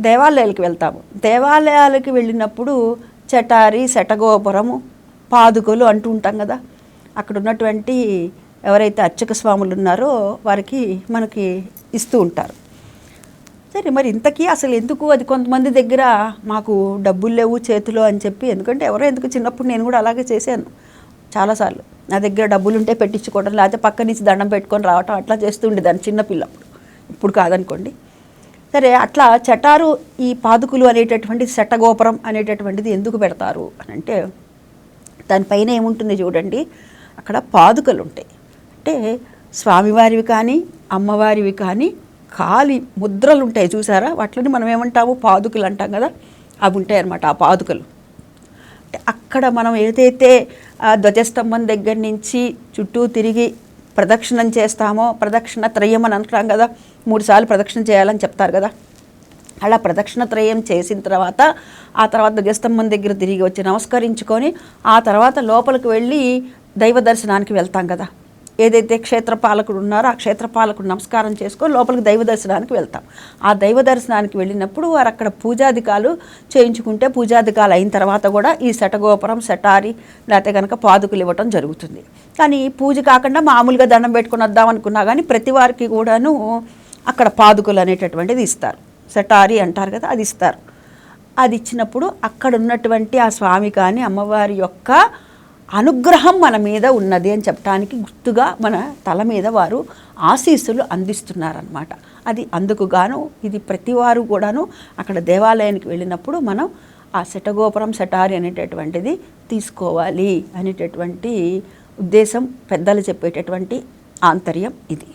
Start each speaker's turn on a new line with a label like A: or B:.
A: దేవాలయాలకు వెళ్తాము. దేవాలయాలకు వెళ్ళినప్పుడు చటారి శటగోపురము పాదుకలు అంటూ ఉంటాం కదా. అక్కడ ఉన్నటువంటి ఎవరైతే అర్చక స్వాములు ఉన్నారో వారికి మనకి ఇస్తూ ఉంటారు. సరే మరి ఇంతకీ అసలు ఎందుకు అది కొంతమంది దగ్గర మాకు డబ్బులు లేవు చేతిలో అని చెప్పి ఎందుకంటే ఎవరో ఎందుకు చిన్నప్పుడు నేను కూడా అలాగే చేశాను చాలాసార్లు. నా దగ్గర డబ్బులు ఉంటే పెట్టించుకోవడం లేకపోతే పక్క నుంచి దండం పెట్టుకొని రావటం అట్లా చేస్తుండేదాన్ని చిన్నపిల్లప్పుడు. ఇప్పుడు కాదనుకోండి. సరే అట్లా చటారు ఈ పాదుకులు అనేటటువంటి శటగోపురం అనేటటువంటిది ఎందుకు పెడతారు అని అంటే దానిపైన ఏముంటుంది చూడండి అక్కడ పాదుకలు ఉంటాయి అంటే స్వామివారివి కానీ అమ్మవారివి కానీ కాలి ముద్రలు ఉంటాయి చూసారా? వాటిని మనం ఏమంటాము? పాదుకలు అంటాం కదా? అవి ఉంటాయి అన్నమాట ఆ పాదుకలు. అంటే అక్కడ మనం ఏదైతే ఆ ధ్వజస్తంభం దగ్గర నుంచి చుట్టూ తిరిగి ప్రదక్షిణం చేస్తామో ప్రదక్షిణ త్రయం అని అంటాం కదా మూడుసార్లు ప్రదక్షిణ చేయాలని చెప్తారు కదా. అలా ప్రదక్షిణ త్రయం చేసిన తర్వాత ఆ తర్వాత ధ్వజస్తంభం దగ్గర తిరిగి వచ్చి నమస్కరించుకొని ఆ తర్వాత లోపలికి వెళ్ళి దైవ దర్శనానికి వెళ్తాం కదా. ఏదైతే క్షేత్రపాలకుడు ఉన్నారో ఆ క్షేత్రపాలకుడు నమస్కారం చేసుకొని లోపలికి దైవ దర్శనానికి వెళ్తాం. ఆ దైవ దర్శనానికి వెళ్ళినప్పుడు వారు అక్కడ పూజాధికాలు చేయించుకుంటే పూజాధికాలు అయిన తర్వాత కూడా ఈ శటగోపురం శటారి లేకపోతే కనుక పాదుకులు ఇవ్వటం జరుగుతుంది. కానీ పూజ కాకుండా మామూలుగా దండం పెట్టుకుని వద్దాం అనుకున్నా కానీ ప్రతి వారికి కూడాను అక్కడ పాదుకులు అనేటటువంటిది ఇస్తారు. సెటారి అంటారు కదా అది ఇస్తారు. అది ఇచ్చినప్పుడు అక్కడ ఉన్నటువంటి ఆ స్వామి కానీ అమ్మవారి యొక్క అనుగ్రహం మన మీద ఉన్నది అని చెప్పడానికి గుర్తుగా మన తల మీద వారు ఆశీస్సులు అందిస్తున్నారనమాట అది అందుకు గాను ఇది ప్రతివారు కూడాను అక్కడ దేవాలయానికి వెళ్ళినప్పుడు మనం ఆ శటగోపురం శటారి అనేటటువంటిది తీసుకోవాలి అనేటటువంటి ఉద్దేశం పెద్దలు చెప్పేటటువంటి ఆంతర్యం ఇది.